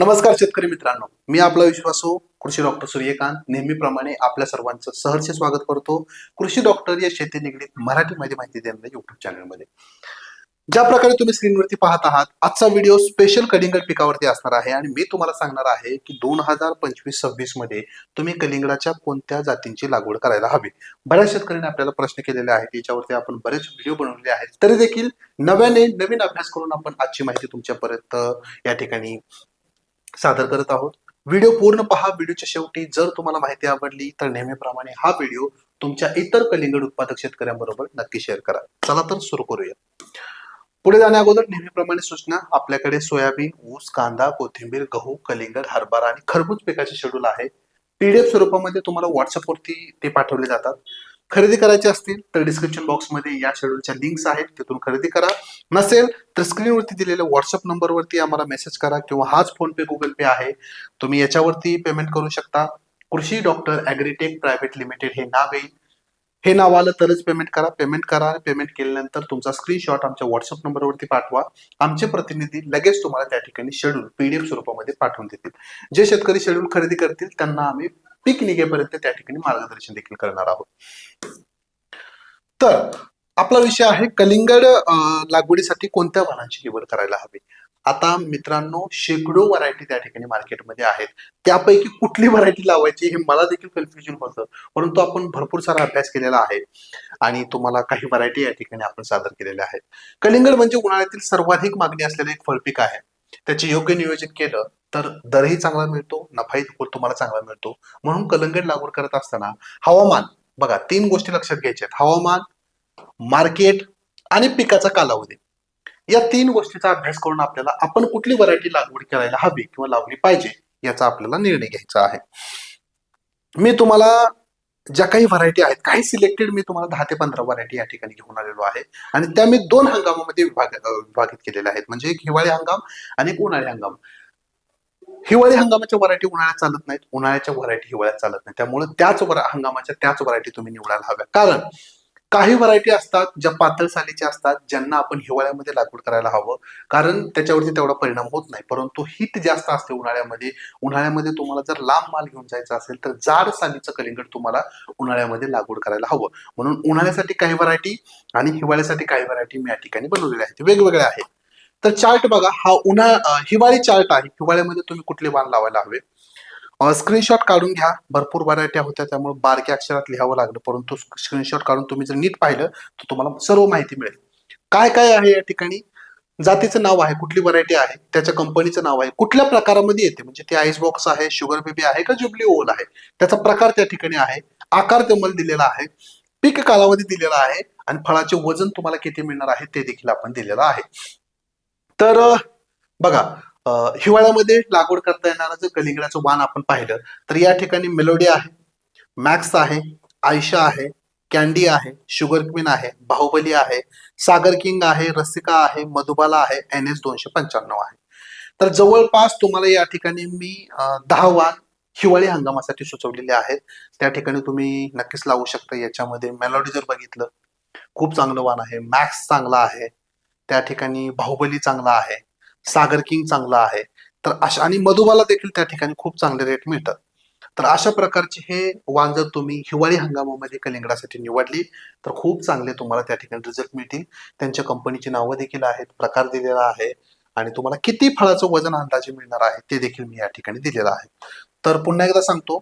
नमस्कार शेतकरी मित्रांनो. मी आपला विश्वासो कृषी डॉक्टर सूर्यकांत. नेहमीप्रमाणे आपल्या सर्वांचं सहर्ष स्वागत करतो कृषी डॉक्टर या शेती निगडीत मराठीमध्ये माहिती देणाऱ्या युट्यूब चॅनलमध्ये ज्या प्रकारे तुम्ही स्क्रीनवरती पाहत आहात आजचा व्हिडिओ स्पेशल कलिंगड पिकावरती असणार आहे आणि मी तुम्हाला सांगणार आहे की दोन हजार पंचवीस सव्वीसमध्ये तुम्ही कलिंगडाच्या कोणत्या जातींची लागवड करायला हवी? बऱ्याच शेतकऱ्यांनी आपल्याला प्रश्न केलेले आहेत याच्यावरती आपण बरेच व्हिडिओ बनवलेले आहेत. तरी देखील नव्याने नवीन अभ्यास करून आपण आजची माहिती तुमच्यापर्यंत या ठिकाणी सादर करत आहोत. व्हिडिओ पूर्ण पहा. व्हिडिओच्या शेवटी जर तुम्हाला माहिती आवडली तर नेहमीप्रमाणे हा व्हिडिओ तुमच्या इतर कलिंगड उत्पादक शेतकऱ्यांबरोबर नक्की शेअर करा. चला तर सुरू करूया. पुढे जाण्या अगोदर नेहमीप्रमाणे सूचना. आपल्याकडे सोयाबीन ऊस कांदा कोथिंबीर गहू कलिंगड हरभरा आणि खरबूज पिकाचे शेड्यूल आहे. पीडीएफ स्वरूपामध्ये तुम्हाला व्हॉट्सअपवरती ते पाठवले जातात. खरेदी करायचे असतील तर डिस्क्रिप्शन बॉक्समध्ये या शेड्यूलच्या लिंक्स आहेत. तिथून खरेदी करा. नसेल तर स्क्रीनवरती दिलेल्या व्हॉट्सअप नंबरवरती आम्हाला मेसेज करा किंवा हाच फोन पे गुगल पे आहे. तुम्ही याच्यावरती पेमेंट करू शकता. कृषी डॉक्टर ॲग्रीटेक प्रायव्हेट लिमिटेड हे नाव येईल हे नाव आलं तरच पेमेंट करा. पेमेंट करा. आणि पेमेंट केल्यानंतर तुमचा स्क्रीनशॉट आमच्या व्हॉट्सअप नंबरवरती पाठवा. आमचे प्रतिनिधी लगेच तुम्हाला त्या ठिकाणी शेड्यूल पीडीएफ स्वरूपामध्ये पाठवून देतील. जे शेतकरी शेड्यूल खरेदी करतील त्यांना आम्ही पीक निघेपर्यंत त्या ठिकाणी मार्गदर्शन देखील करणार आहोत. तर आपला विषय आहे कलिंगड लागवडीसाठी कोणत्या वाहनांची निवड करायला हवी? आता मित्रांनो शेकडो व्हरायटी त्या ठिकाणी मार्केटमध्ये आहेत. त्यापैकी कुठली व्हरायटी लावायची हे मला देखील कन्फ्युजन होतं. परंतु आपण भरपूर सारा अभ्यास केलेला आहे आणि तुम्हाला काही व्हरायटी या ठिकाणी आपण सादर केलेल्या आहेत. कलिंगड म्हणजे उन्हाळ्यातील सर्वाधिक मागणी असलेले एक फळपीक आहे. त्याचे योग्य नियोजन केलं तर दरही चांगला मिळतो नफाही तुम्हाला चांगला मिळतो. म्हणून कलंगड लागवड करत असताना हवामान बघा तीन गोष्टी लक्षात घ्यायच्या आहेत. हवामान मार्केट आणि पिकाचा कालावधी. या तीन गोष्टीचा अभ्यास करून आपल्याला आपण कुठली व्हरायटी लागवड करायला हवी किंवा लावली पाहिजे याचा आपल्याला निर्णय घ्यायचा आहे. मी तुम्हाला ज्या काही व्हरायटी आहेत काही सिलेक्टेड मी तुम्हाला दहा ते पंधरा व्हरायटी या ठिकाणी घेऊन आलेलो आहे. आणि त्या मी दोन हंगामामध्ये विभाग विभागित केलेल्या आहेत. म्हणजे एक हिवाळी हंगाम आणि एक उन्हाळी हंगाम. हिवाळी हंगामाच्या व्हरायटी उन्हाळ्यात चालत नाहीत. उन्हाळ्याच्या व्हरायटी हिवाळ्यात चालत नाही त्यामुळे त्याच हंगामाच्या त्याच व्हरायटी तुम्ही निवडायला हव्या कारण काही व्हरायटी असतात ज्या पातळ सालीच्या असतात ज्यांना आपण हिवाळ्यामध्ये लागवड करायला हवं. कारण त्याच्यावरती तेवढा परिणाम होत नाही. परंतु हिट जास्त असते उन्हाळ्यामध्ये. उन्हाळ्यामध्ये तुम्हाला जर लांब माल घेऊन जायचा असेल तर जाड सालीचं कलिंगड तुम्हाला उन्हाळ्यामध्ये लागवड करायला हवं. म्हणून उन्हाळ्यासाठी काही व्हरायटी आणि हिवाळ्यासाठी काही व्हरायटी मी या ठिकाणी बनवलेल्या आहेत. वेगवेगळ्या आहेत. तर चार्ट बघा हा उन्हाळा हिवाळी चार्ट आहे. हिवाळ्यामध्ये तुम्ही कुठले वाण लावायला हवे? स्क्रीनशॉट काढून घ्या. भरपूर व्हरायट्या होत्या त्यामुळे बारक्या अक्षरात लिहावं लागलं. परंतु स्क्रीनशॉट काढून तुम्ही जर नीट पाहिलं तर तुम्हाला सर्व माहिती मिळेल. काय काय आहे या ठिकाणी? जातीचं नाव आहे कुठली व्हरायटी आहे त्याच्या कंपनीचं नाव आहे कुठल्या प्रकारामध्ये येते? म्हणजे ते आईस बॉक्स आहे शुगर बेबी आहे का जुबली ओल आहे? त्याचा प्रकार त्या ठिकाणी आहे. आकार तुम्हाला दिलेला आहे. पीक कालावधी दिलेला आहे. आणि फळाचे वजन तुम्हाला किती मिळणार आहे ते देखील आपण दिलेलं आहे. तर बघा हिवाळ्यामध्ये लागवड करता येणारं जर कलिंगडाचं वाण आपण पाहिलं तर या ठिकाणी मेलोडी आहे मॅक्स आहे आयशा आहे कॅन्डी आहे शुगर क्वीन आहे बाहुबली आहे सागर किंग आहे रसिका आहे मधुबाला आहे एन एस दोनशे पंच्याण्णव आहे. तर जवळपास तुम्हाला या ठिकाणी मी दहा वाण हिवाळी हंगामासाठी सुचवलेले आहेत. त्या ठिकाणी तुम्ही नक्कीच लावू शकता. याच्यामध्ये मेलोडी जर बघितलं खूप चांगलं वाण आहे मॅक्स चांगला आहे त्या ठिकाणी बाहुबली चांगला आहे सागर किंग चांगला आहे. तर अशा आणि मधुबाला देखील त्या ठिकाणी खूप चांगले रेट मिळतात. तर अशा प्रकारचे हे वाण जर तुम्ही हिवाळी हंगामामध्ये कलिंगडासाठी निवडली तर खूप चांगले तुम्हाला त्या ठिकाणी रिझल्ट मिळतील. त्यांच्या कंपनीची नावं देखील आहेत प्रकार दिलेला आहे आणि तुम्हाला किती फळाचं वजन अंदाजे मिळणार आहे ते देखील मी या ठिकाणी दिलेलं आहे. तर पुन्हा एकदा सांगतो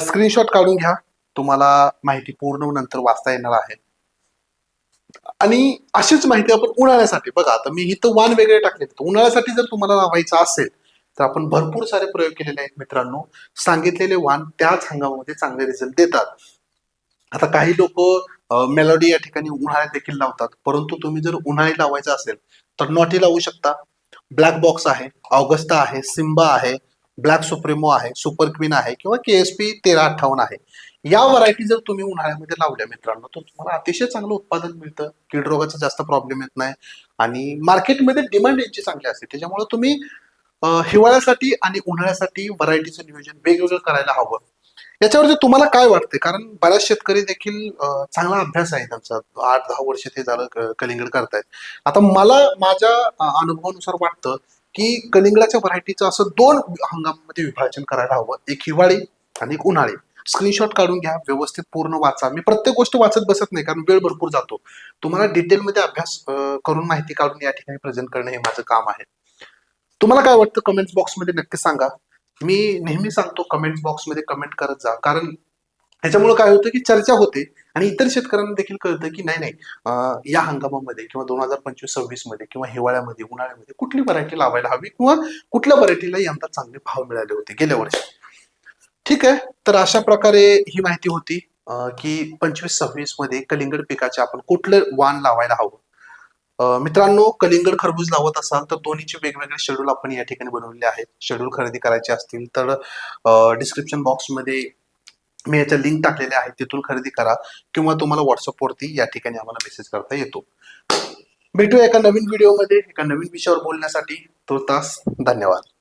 स्क्रीनशॉट काढून घ्या तुम्हाला माहिती पूर्ण नंतर वाचता येणार आहे. आणि अशीच माहिती आपण उन्हाळ्यासाठी. बघा आता मी इथं वाण वेगळे टाकले. उन्हाळ्यासाठी जर तुम्हाला लावायचं असेल तर आपण भरपूर सारे प्रयोग केलेले आहेत मित्रांनो. सांगितलेले वाण त्याच हंगामामध्ये चांगले रिझल्ट देतात. आता काही लोक मेलोडी या ठिकाणी उन्हाळ्यात देखील लावतात. परंतु तुम्ही जर उन्हाळी लावायचं असेल तर नॉटी लावू शकता. ब्लॅक बॉक्स आहे ऑगस्टा आहे सिम्बा आहे ब्लॅक सुप्रिमो आहे सुपर क्वीन आहे किंवा के एस पी तेरा अठ्ठावन्न आहे. या व्हरायटी जर तुम्ही उन्हाळ्यामध्ये लावल्या मित्रांनो तर तुम्हाला अतिशय चांगलं उत्पादन मिळतं. कीड रोगाचा जास्त प्रॉब्लेम येत नाही आणि मार्केटमध्ये डिमांड यांची चांगली असते. त्याच्यामुळे तुम्ही हिवाळ्यासाठी आणि उन्हाळ्यासाठी व्हरायटीचं नियोजन वेगवेगळं करायला हवं. याच्यावरती तुम्हाला काय वाटतंय? कारण बऱ्याच शेतकरी देखील चांगला अभ्यास आहे त्यांचा. आठ दहा वर्ष ते झालं कलिंगड करतायत. आता मला माझ्या अनुभवानुसार वाटतं की कलिंगडाच्या व्हरायटीचं असं दोन हंगामामध्ये विभाजन करायला हवं. एक हिवाळी आणि एक उन्हाळी. स्क्रीनशॉट काढून घ्या व्यवस्थित पूर्ण वाचा. मी प्रत्येक गोष्ट वाचत बसत नाही कारण वेळ भरपूर जातो. तुम्हाला डिटेलमध्ये अभ्यास करून माहिती काढून या ठिकाणी प्रेझेंट करणं हे माझं काम आहे. तुम्हाला काय वाटतं कमेंट्स बॉक्समध्ये नक्की सांगा. मी नेहमी सांगतो कमेंट्स बॉक्समध्ये कमेंट करत जा. कारण ह्याच्यामुळे काय होतं की चर्चा होते. आणि इतर शेतकऱ्यांना देखील कळतं की नाही नाही. या हंगामामध्ये किंवा दोन हजार पंचवीस सव्वीसमध्ये किंवा हिवाळ्यामध्ये उन्हाळ्यामध्ये कुठली व्हरायटी लावायला हवी किंवा कुठल्या व्हरायटीला यंदा चांगले भाव मिळाले होते गेल्या वर्षी? ठीक आहे. तर अशा प्रकारे ही माहिती होती की पंचवीस सव्वीसमध्ये कलिंगड पिकाचे आपण कुठलं वाण लावायला हवं? मित्रांनो कलिंगड खरबूज लावत असाल तर दोन्हीचे वेगवेगळे शेड्यूल आपण या ठिकाणी बनवलेले आहेत. शेड्यूल खरेदी करायचे असतील तर डिस्क्रिप्शन बॉक्समध्ये मी याच्या लिंक टाकलेल्या आहेत तिथून खरेदी करा किंवा तुम्हाला व्हॉट्सअपवरती या ठिकाणी आम्हाला मेसेज करता येतो. भेटूया एका नवीन व्हिडिओमध्ये एका नवीन विषयावर बोलण्यासाठी. तो तास धन्यवाद.